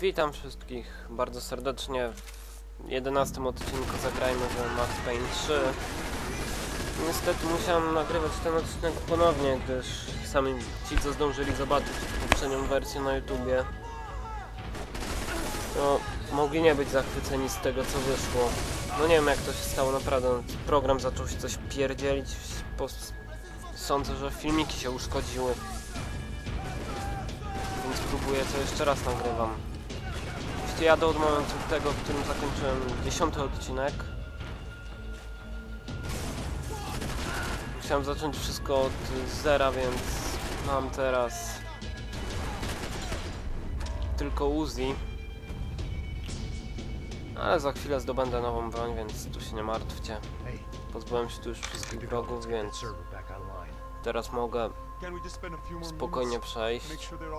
Witam wszystkich bardzo serdecznie w 11 odcinku Zagrajmy w Max Payne 3. Niestety musiałem nagrywać ten odcinek ponownie, gdyż sami ci co zdążyli zobaczyć poprzednią wersję na YouTubie no, mogli nie być zachwyceni z tego co wyszło. No nie wiem jak to się stało naprawdę, program zaczął się coś pierdzielić, sądzę, że filmiki się uszkodziły. Więc próbuję to jeszcze raz nagrywam. Jadę od momentu tego, w którym zakończyłem 10 odcinek. Musiałem zacząć wszystko od zera, więc mam teraz tylko Uzi. Ale za chwilę zdobędę nową broń, więc tu się nie martwcie. Pozbyłem się tu już wszystkich wrogów, więc teraz mogę spokojnie przejść. Come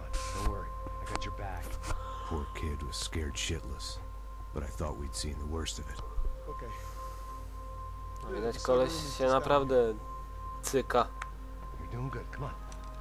on, don't worry. Got your back. Poor kid was scared shitless, but I thought we'd seen the worst of it. Okay. No, Widać koleś się naprawdę cyka. You're doing good. Come on.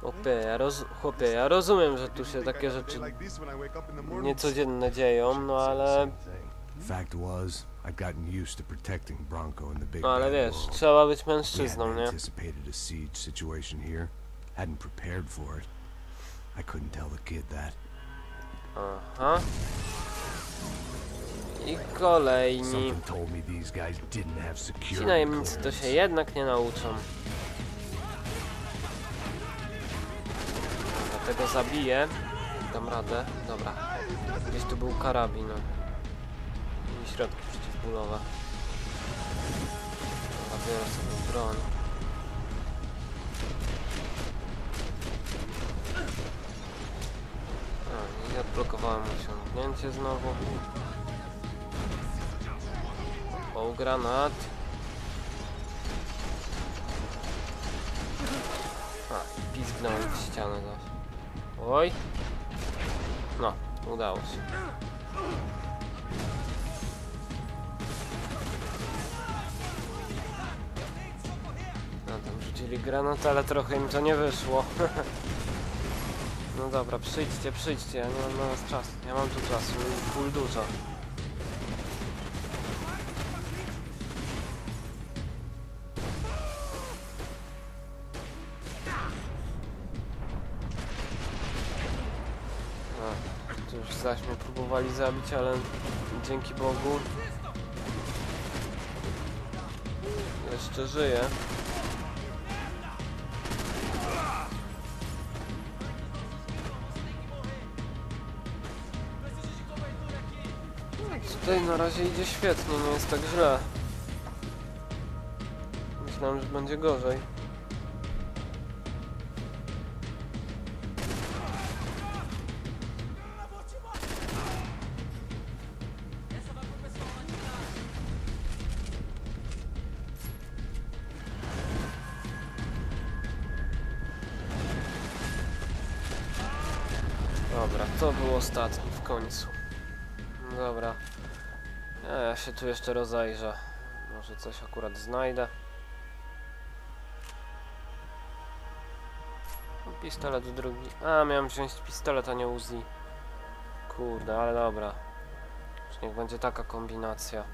Chłopie, ja, roz... Chłopie, ja rozumiem, że tu się takie rzeczy niecodzienne dzieją, no ale... Same thing. Fact was, I'd gotten used to protecting Bronco in the big No ale wiesz, trzeba być mężczyzną, nie? anticipated a siege situation here. Hadn't prepared for it. I couldn't tell the kid that. Aha. I kolejni. Ci najemnicy to się jednak nie nauczą. Dlatego zabiję. Dam radę. Dobra. Gdzieś tu był karabin. I środki przeciwbólowe. Dobra, biorę sobie broń. I odblokowałem osiągnięcie znowu. O, granat. A, i pizgnąłem w ścianę zaś. Oj. No, udało się. No tam rzucili granat, ale trochę im to nie wyszło. no dobra, przyjdźcie, przyjdźcie, ja nie mam na was czasu. Ja mam tu czasu, full dużo. Tu już zaś próbowali zabić, ale dzięki Bogu jeszcze żyję. Tutaj na razie idzie świetnie, nie jest tak źle. Myślałem, że będzie gorzej. Dobra, to był ostatni w końcu. Dobra. Ja, ja się tu jeszcze rozejrzę. Może coś akurat znajdę. Pistolet drugi. A, miałem wziąć pistolet, a nie Uzi. Kurde, ale dobra. Już niech będzie taka kombinacja.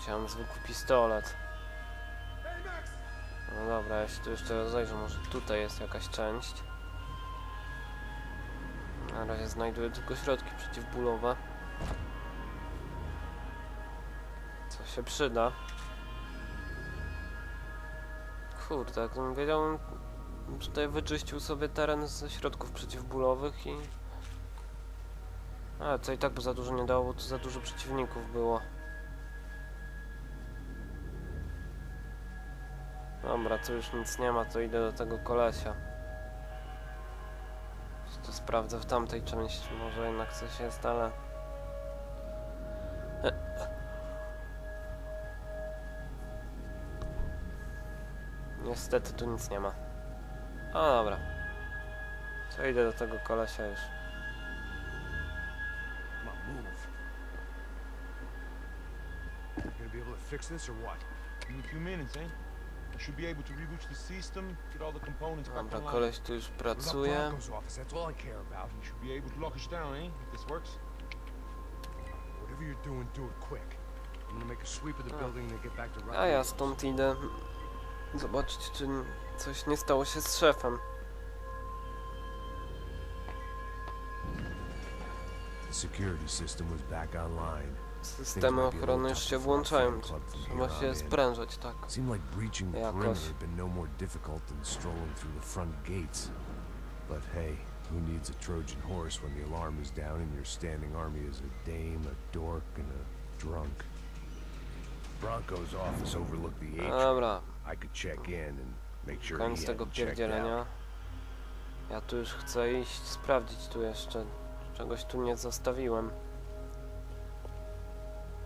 Chciałem zwykły pistolet. No dobra, ja się tu jeszcze rozejrzę. Może tutaj jest jakaś część. Na razie znajduję tylko środki przeciwbólowe. Co się przyda. Kurde, jakbym wiedział, tutaj wyczyścił sobie teren ze środków przeciwbólowych i... Ale to i tak by za dużo nie dało, bo tu za dużo przeciwników było. Dobra, tu już nic nie ma, to idę do tego kolesia. To sprawdzę w tamtej części, może jednak coś jest, ale... Niestety tu nic nie ma. O dobra. To idę do tego kolesia już. Gonna be able to fix this or what? In a few minutes, eh? Should be able to reboot the system, get all the components back Dobra, online. koleś tu już pracuje. Bronco's office, that's all I care about. You should be able to lock us down, eh? If this works. Whatever you're doing, do it quick. I'm gonna make a sweep of the building and get back to A ja stąd idę zobaczyć, czy coś nie stało się z szefem. Systemy ochrony już się włączają. Trzeba się sprężać, tak. Jakoś. no. But hey, who needs a Trojan horse when the alarm is down and your standing army is a dame, a dork, and a drunk? Bronco's office overlooked the. Dobra, I could check in and make sure koniec tego pierdzielenia. Ja tu już chcę iść, sprawdzić tu jeszcze. Czegoś tu nie zostawiłem.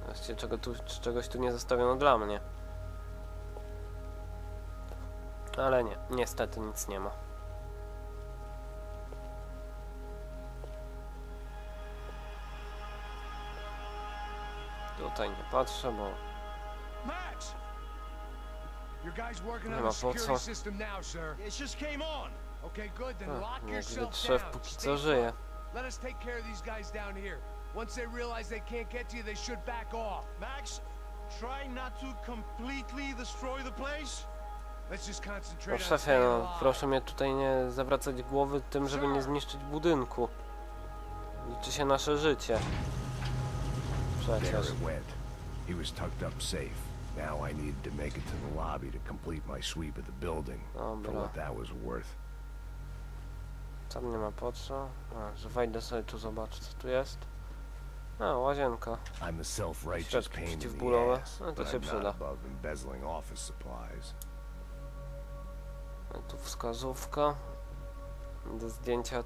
Właściwie czego tu, czegoś tu nie zostawiono dla mnie. Ale nie, niestety nic nie ma. Tutaj nie patrzę, bo! Your guy's working Nie on ma the po security co. system now, sir. It just came on. Okay, good. Then A, lock yourself down. póki Stay co żyje. put. Let us take care of these guys down here. Once they realize they can't get to you, they should back off. Max, try not to completely destroy the place. Let's just concentrate szefie, no proszę mnie tutaj nie zawracać głowy tym, żeby nie zniszczyć budynku. Liczy się nasze życie. There Przecież. it went. He was tucked up safe. Now I needed to make it to the lobby to complete my sweep of the building. For Dobra. what that was worth. Tam nie ma po co. A, że wejdę sobie tu zobaczę co tu jest. A, łazienka. I'm a self-righteous Środki pain in the przeciwbólowe. ass, No to but się I'm not przyda. above embezzling office supplies. A tu wskazówka. Do zdjęcia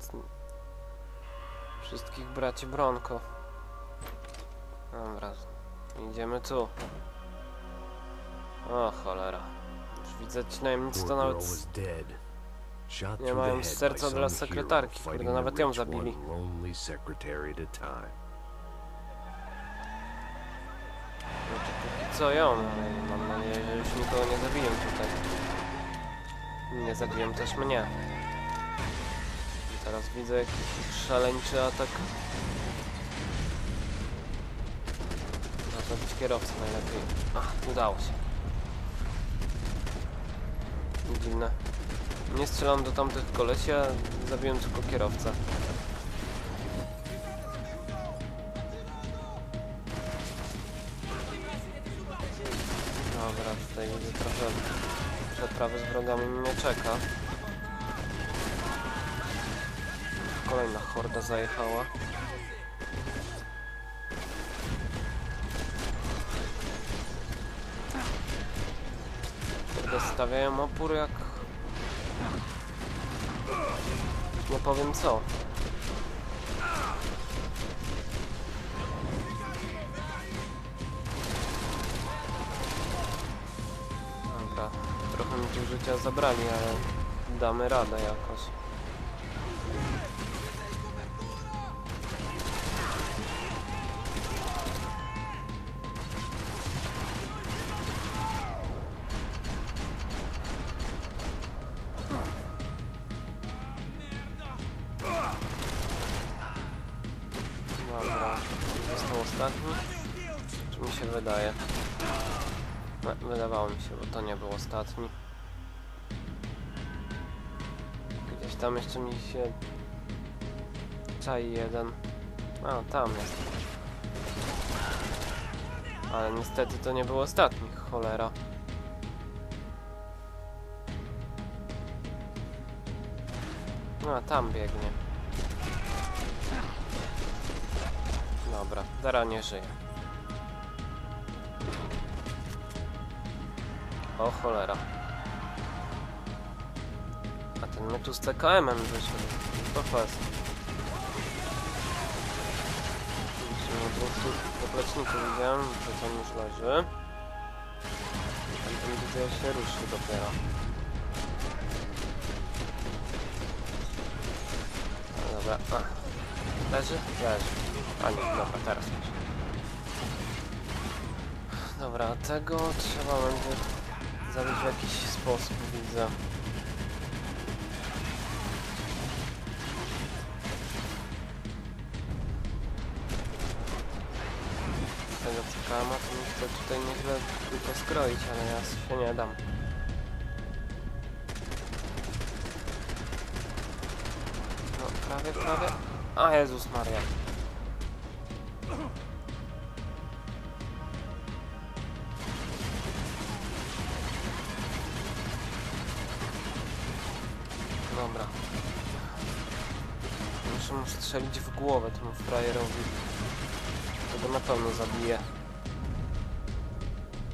wszystkich braci Bronko. Dobra, idziemy tu. O cholera. Już widzę ci najemnicy to nawet nie mają serca dla sekretarki, the nawet ją zabili. time. Znaczy, póki co ją, ale mam nadzieję, że już nikogo nie zabiję tutaj. Nie zabiję też mnie. I teraz widzę jakiś szaleńczy atak. Zabić kierowcę najlepiej. Ach, udało się. Dziwne. Nie strzelam do tamtych kolesi, a zabiłem tylko kierowcę. Dobra, tutaj widzę trochę przeprawy z wrogami mnie czeka. Kolejna horda zajechała. Kurde, stawiają opór jak... Nie powiem co. Dobra, trochę mi tu życia zabrali, ale damy radę jakoś. Ostatni? Czy mi się wydaje? Wydawało mi się, bo to nie był ostatni. Gdzieś tam jeszcze mi się... Czai jeden. A, tam jest. Ale niestety to nie był ostatni, cholera. No, a tam biegnie. Dobra, Dara nie żyje. O cholera. A ten mnie tu z CKM-em wyszedł. To fest. Musimy dwóch tu popleczników widziałem, że tam już leży. Ten ten widzę się ruszył dopiero. Dobra, a. Leży? Leży. A nie, dobra, teraz leży. Dobra, tego trzeba będzie zabić w jakiś sposób, widzę. Tego co kama, to mi chce tutaj nieźle tylko skroić, ale ja się nie dam. No, prawie, prawie. A Jezus Maria. Dobra. Muszę mu strzelić w głowę temu frajerowi. To go na pewno zabije.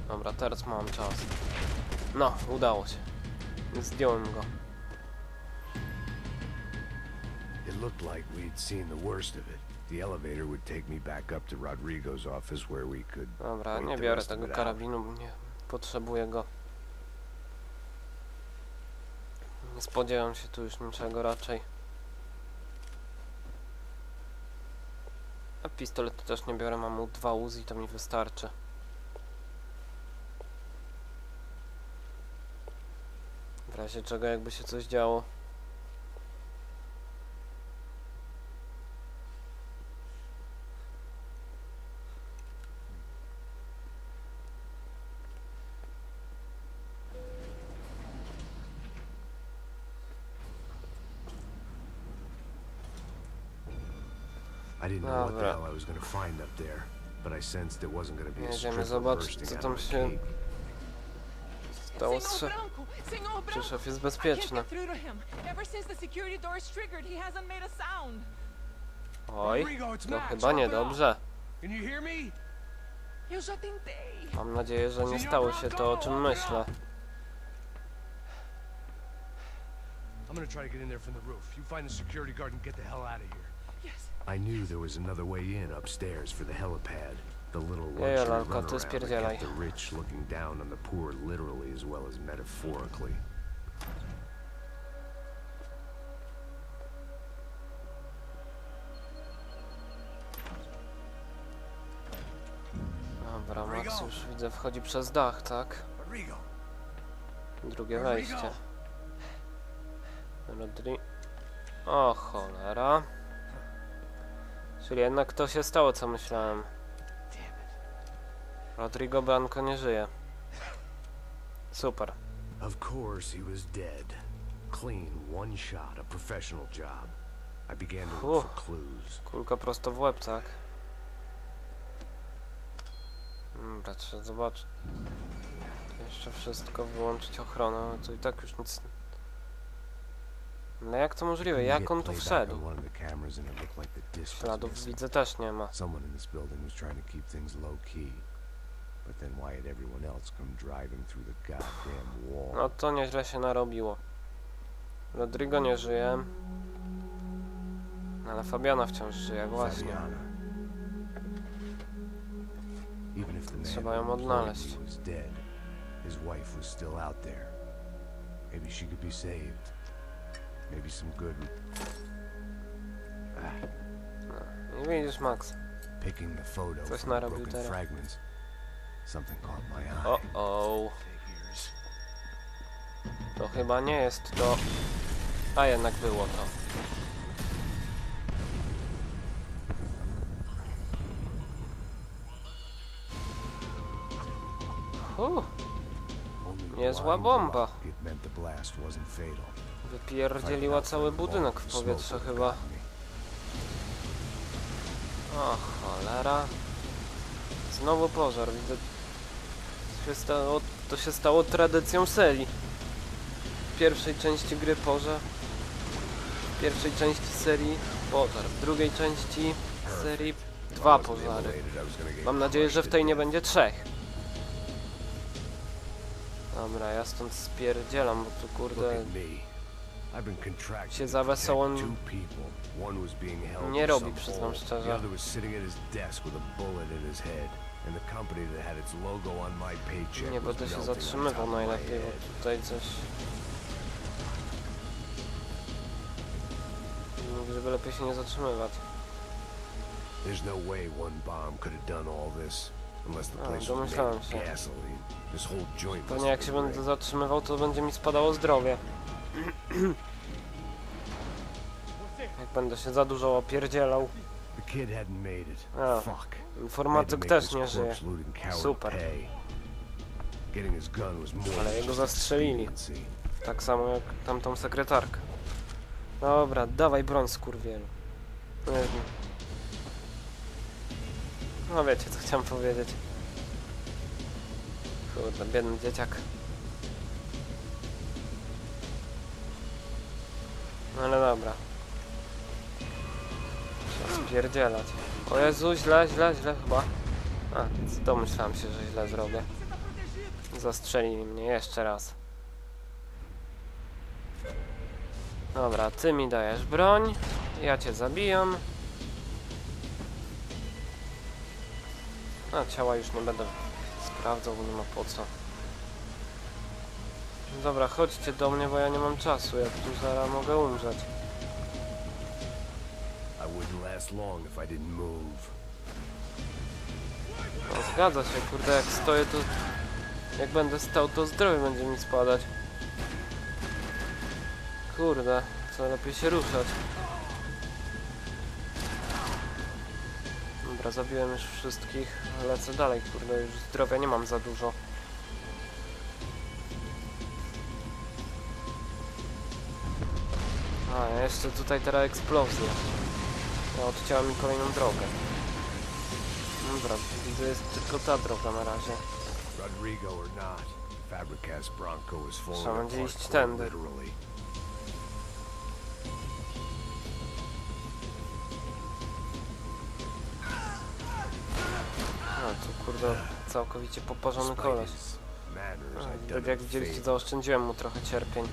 Dobra, teraz mam czas. No, udało się. Zdjąłem go. Looked like we'd seen the worst of it. The elevator would take me back up to Rodrigo's office where we could... Dobra, nie biorę tego karabinu, bo nie potrzebuję go. Nie spodziewam się tu już niczego raczej. A pistolet też nie biorę, mam mu dwa Uzi, to mi wystarczy. W razie czego jakby się coś działo. I didn't know what the hell I was gonna find up there, but I sensed it wasn't gonna be a zobaczyć, bursting co out tam się cake. stało z szef. Czy szef jest bezpieczny? get through to him. Ever since the security door is triggered, he hasn't made a sound. Oj, to Max. chyba niedobrze. Mam nadzieję, że nie stało się to, o czym myślę. I'm gonna try to get in there from the roof. You find the security guard and get the hell out of here. Yes. I knew there was another way in upstairs for the helipad. The little Ja, luxury lalka, runaround that kept the rich looking down on the poor literally as well as metaphorically. Dobra, Max już widzę wchodzi przez dach, tak? Rodrigo. Drugie Rodrigo. wejście. Rodri... O cholera. Czyli jednak to się stało, co myślałem. Rodrigo Blanco nie żyje. Super. Of course he was dead. Clean, one shot, a professional job. I began to look for clues. Kulka prosto w łeb, tak? Dobra, trzeba zobaczyć. Jeszcze wszystko wyłączyć ochronę, ale tu i tak już nic... No jak to możliwe? Jak on tu wszedł? Śladów widzę też nie ma. Someone in this building was trying to keep things low key. But then why had everyone else come driving through the goddamn wall? No to nieźle się narobiło. Rodrigo nie żyje. Ale Fabiana wciąż żyje, właśnie. Trzeba ją odnaleźć. his wife was still out there. Maybe she could be saved. Maybe some good No. I widzisz, Max. picking the photo Coś from the narobił broken teraz. fragments. Something caught my eye. O, o. Figures. To chyba nie jest to... A jednak było to. Uh, Only the Niezła bomba. It meant the blast wasn't fatal. Wypierdzieliła cały budynek w powietrze chyba. O cholera. Znowu pożar, widzę. To się stało, to się stało tradycją serii. W pierwszej części gry pożar. W pierwszej części serii pożar. W drugiej części serii dwa pożary. Mam nadzieję, że w tej nie będzie trzech. Dobra, ja stąd spierdzielam, bo tu kurde... się za wesoło nie robi, przyznam szczerze. Nie będę się zatrzymywał najlepiej, bo tutaj coś... Żeby lepiej się nie zatrzymywać. There's no way one bomb could have done all this. Unless the place was made of gasoline. This whole joint must Pewnie jak się będę zatrzymywał, to będzie mi spadało zdrowie. Jak będę się za dużo opierdzielał. A, informatyk też nie żyje. Super. Ale jego zastrzelili. Tak samo jak tamtą sekretarkę. Dobra, dawaj broń skurwielu. Nie wiem. No wiecie co chciałem powiedzieć. Kurde, biedny dzieciak. No ale dobra. Trzeba spierdzielać. O Jezu, źle, źle, źle chyba. A, domyślałem się, że źle zrobię. Zastrzelili mnie jeszcze raz. Dobra, ty mi dajesz broń, ja cię zabijam. A ciała już nie będę sprawdzał, nie ma po co. Dobra, chodźcie do mnie, bo ja nie mam czasu, jak tu zaraz mogę umrzeć. I wouldn't last long if I didn't move. No, zgadza się, kurde, jak stoję to... Jak będę stał, to zdrowie będzie mi spadać. Kurde, co lepiej się ruszać. Dobra, zabiłem już wszystkich. Lecę dalej, kurde, już zdrowia nie mam za dużo. A, jeszcze tutaj teraz eksplozja. Ja odcięła mi kolejną drogę. Dobra, widzę jest tylko ta droga na razie. Rodrigo or not, Fabricas Bronco is falling apart literally. No to kurde, całkowicie poparzony koleś. A, Tak jak a widzieliście, zaoszczędziłem mu trochę cierpień.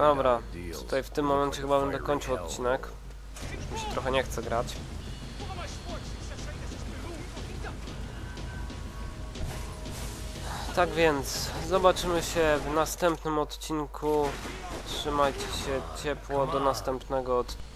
Dobra, tutaj w tym momencie chyba będę kończył odcinek. Mi się trochę nie chce grać. Tak więc, zobaczymy się w następnym odcinku. Trzymajcie się ciepło do następnego odcinka.